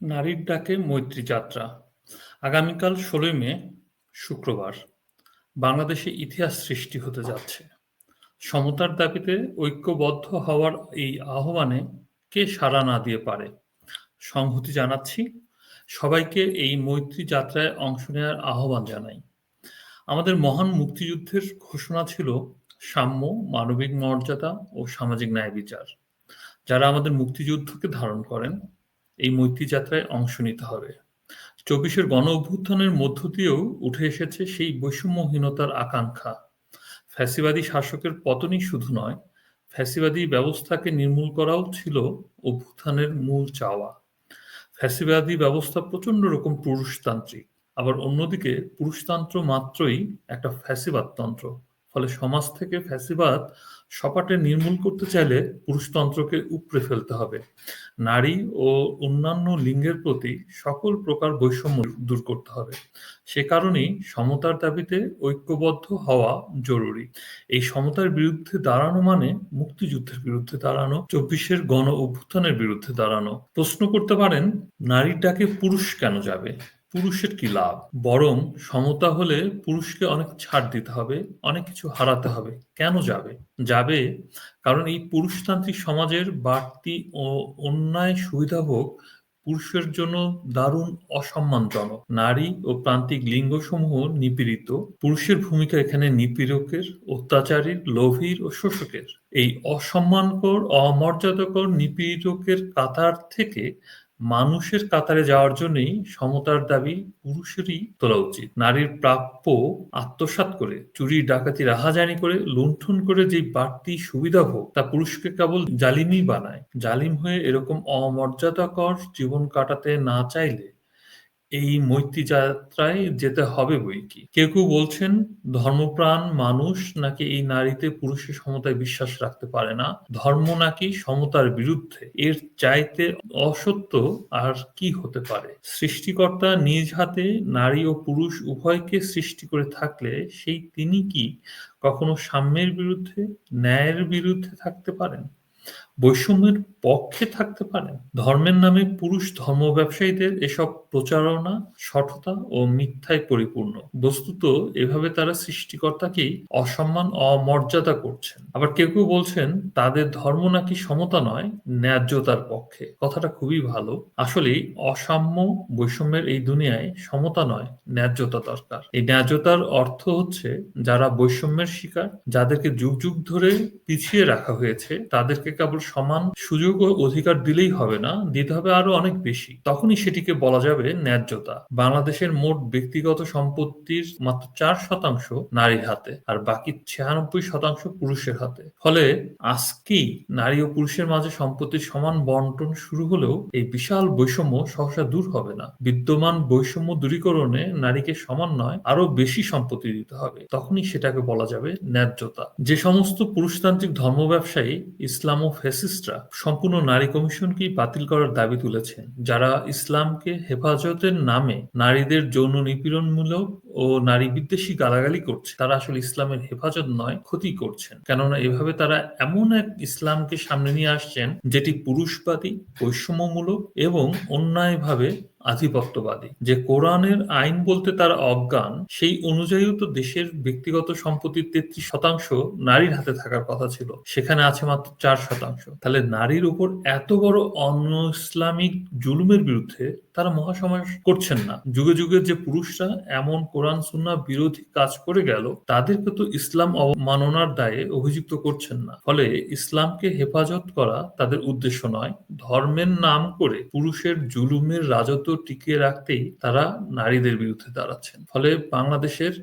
নারীর ডাকে মৈত্রী যাত্রা। আগামীকাল ষোলোই মে, শুক্রবার, বাংলাদেশে ইতিহাস সৃষ্টি হতে যাচ্ছে। সমতার দাবিতে ঐক্যবদ্ধ হওয়ার এই আহ্বানে কে সাড়া না দিয়ে পারে? সংহতি জানাচ্ছি, সবাইকে এই মৈত্রী যাত্রায় অংশ নেওয়ার আহ্বান জানাই। আমাদের মহান মুক্তিযুদ্ধের ঘোষণা ছিল সাম্য, মানবিক মর্যাদা ও সামাজিক ন্যায় বিচার। যারা আমাদের মুক্তিযুদ্ধকে ধারণ করেন এই মৈত্রী যাত্রায় অংশ নিতে হবে। চব্বিশের গণ অভ্যুত্থানের মধ্য দিয়েও উঠে এসেছে সেই বৈষম্যহীনতার আকাঙ্ক্ষা। ফ্যাসিবাদী শাসকের পতনই শুধু নয়, ফ্যাসিবাদী ব্যবস্থাকে নির্মূল করাও ছিল অভ্যুত্থানের মূল চাওয়া। ফ্যাসিবাদী ব্যবস্থা প্রচণ্ড রকম পুরুষতান্ত্রিক, আবার অন্যদিকে পুরুষতন্ত্র মাত্রই একটা ফ্যাসিবাদতন্ত্র। ফলে সমাজ থেকে ফ্যাসিবাদ সপাটে নির্মূল করতে চাইলে পুরুষতন্ত্রকে উপড়ে ফেলতে হবে। নারী ও অন্যান্য লিঙ্গের প্রতি সকল প্রকার বৈষম্য দূর করতে হবে। সে কারণেই সমতার দাবিতে ঐক্যবদ্ধ হওয়া জরুরি। এই সমতার বিরুদ্ধে দাঁড়ানো মানে মুক্তিযুদ্ধের বিরুদ্ধে দাঁড়ানো, চব্বিশের গণ অভ্যুত্থানের বিরুদ্ধে দাঁড়ানো। প্রশ্ন করতে পারেন নারীর ডাকে পুরুষ কেন যাবে? পুরুষের কি লাভ? বরং সমতা হলে পুরুষকে অনেক ছাড় দিতে হবে, অনেক কিছু হারাতে হবে। কেন যাবে? যাবে কারণ এই পুরুষতান্ত্রিক সমাজের বাড়তি ও অন্যায় সুবিধাভোগ পুরুষের জন্য দারুণ অসম্মানজনক। নারী ও প্রান্তিক লিঙ্গসমূহ নিপীড়িত। পুরুষের ভূমিকা এখানে নিপীড়কের, অত্যাচারীর, লোভীর ও শোষকের। এই অসম্মানকর, অমর্যাদাকর নিপীড়কের কাতার থেকে মানুষের কাতারে যাওয়ার জন্যই সমতার দাবি পুরুষেরই তোলা উচিত। নারীর প্রাপ্য আত্মসাত করে, চুরি, ডাকাতি, রাহাজানি করে, লুণ্ঠন করে যে বাড়তি সুবিধা হোক, তা পুরুষকে কেবল জালিমই বানায়। জালিম হয়ে এরকম অমর্যাদাকর জীবন কাটাতে না চাইলে এই মৈত্রী যাত্রায় যেতে হবে বই কি? কেউ কেউ বলছেন ধর্মপ্রাণ মানুষ নাকি এই নারীতে পুরুষের সমতায় বিশ্বাস রাখতে পারে না? ধর্ম নাকি সমতার বিরুদ্ধে? এর চাইতে অসত্য আর কি হতে পারে? সৃষ্টিকর্তা নিজ হাতে নারী ও পুরুষ উভয়কে সৃষ্টি করে থাকলে সেই তিনি কি কখনো সাম্যের বিরুদ্ধে, ন্যায়ের বিরুদ্ধে থাকতে পারেন? বৈষম্যের পক্ষে থাকতে পারেন। ধর্মের নামে পুরুষ ধর্ম ব্যবসায়ীদের এসব প্রচারণা সঠতা ও মিথ্যায় পরিপূর্ণ। বস্তুত এভাবে তারা সৃষ্টিকর্তাকেই অসম্মান অমর্যাদা করছেন। আবার কেউ কেউ বলছেন, তাদের ধর্ম নাকি সমতা নয়, ন্যায্যতার পক্ষে। কথাটা খুবই ভালো। আসলে অসাম্য বৈষম্যের এই দুনিয়ায় সমতা নয়, ন্যায্যতা দরকার। এই ন্যায্যতার অর্থ হচ্ছে, যারা বৈষম্যের শিকার, যাদেরকে যুগ যুগ ধরে পিছিয়ে রাখা হয়েছে, তাদেরকে কেবল সমান সুযোগ ও অধিকার দিলেই হবে না, দিতে হবে আরও অনেক বেশি। তখনই সেটিকে বলা যাবে ন্যায্যতা। বাংলাদেশের মোট ব্যক্তিগত সম্পত্তির মাত্র চার শতাংশ নারীর হাতে, আর বাকি ছিয়ানব্বই শতাংশ পুরুষের হাতে। ফলে আজকেই নারী ও পুরুষের মাঝে সম্পত্তির সমান বন্টন শুরু হলেও এই বিশাল বৈষম্য সহসা দূর হবে না। বিদ্যমান বৈষম্য দূরীকরণে নারীকে সমান নয়, আরও বেশি সম্পত্তি দিতে হবে। তখনই সেটাকে বলা যাবে ন্যায্যতা। যে সমস্ত পুরুষতান্ত্রিক ধর্ম ব্যবসায়ী ইসলাম ও ফ্যাসিস্টরা সম্পূর্ণ নারী কমিশনকেই বাতিল করার দাবি তুলেছেন, যারা ইসলামকে হেফাজতের নামে নারীদের যৌন নিপীড়নমূলক ও নারী বিদ্বেষী গালাগালি করছে। তারা আসলে ইসলামের হেফাজত নয়, ক্ষতি করছেন। কেননা এভাবে তারা এমন এক ইসলামকে সামনে নিয়ে আসছেন যেটি পুরুষবাদী, বৈষম্যমূলক এবং অন্যায়ভাবে আধিপত্যবাদী। যে কোরআনের আইন বলতে তারা অজ্ঞান, সেই অনুযায়ীও তো দেশের ব্যক্তিগত সম্পত্তির তেত্রিশ শতাংশ নারীর হাতে থাকার কথা ছিল। সেখানে আছে মাত্র চার শতাংশ। তাহলে নারীর উপর এত বড় অন ইসলামিক জুলুমের বিরুদ্ধে তারা মহাসমাজ করছেন না। যুগে যুগে যে পুরুষরা এমন কোরআন সুন্না বিরোধী কাজ করে গেল, তাদেরকে তো ইসলাম অবমাননার দায়ে অভিযুক্ত করছেন না। ফলে ইসলামকে হেফাজত করা তাদের উদ্দেশ্য নয়। ধর্মের নাম করে পুরুষের জুলুমের রাজত্ব টিকিয়ে রাখতেই তারা নারীদের বিরুদ্ধে দাঁড়াচ্ছেন। ফলে বাংলাদেশের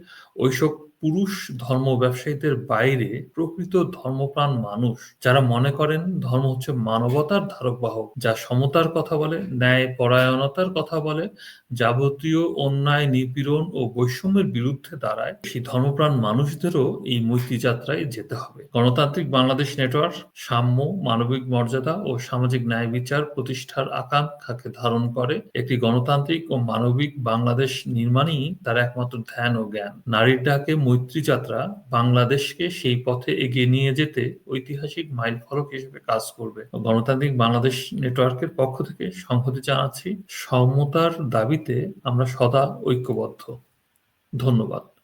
ওইসব পুরুষ ধর্ম ব্যবসায়ীদের বাইরে প্রকৃত ধর্মপ্রাণ মানুষ। যারা মনে করেন ধর্ম হচ্ছে মানবতার ধারক বাহক যা সমতার কথা বলে ন্যায় পরায়ণতার কথা বলে, যাবতীয় অন্যায়, নিপীড়ন ও বৈষম্যের বিরুদ্ধে দাঁড়ায়, সেই ধর্মপ্রাণ মানুষদেরও এই মৈত্রী যাত্রায় যেতে হবে। গণতান্ত্রিক বাংলাদেশ নেটওয়ার্ক, সাম্য, মানবিক মর্যাদা ও সামাজিক ন্যায় বিচার প্রতিষ্ঠার আকাঙ্ক্ষাকে ধারণ করে একটি গণতান্ত্রিক ও মানবিক বাংলাদেশ নির্মাণই তার একমাত্র ধ্যান ও জ্ঞান। নারীর ডাকে মৈত্রী যাত্রা বাংলাদেশকে সেই পথে এগিয়ে নিয়ে যেতে ঐতিহাসিক মাইল ফলক হিসেবে কাজ করবে। গণতান্ত্রিক বাংলাদেশ নেটওয়ার্কের পক্ষ থেকে সংহতি জানাচ্ছি, সমতার দাবিতে আমরা সদা ঐক্যবদ্ধ। ধন্যবাদ।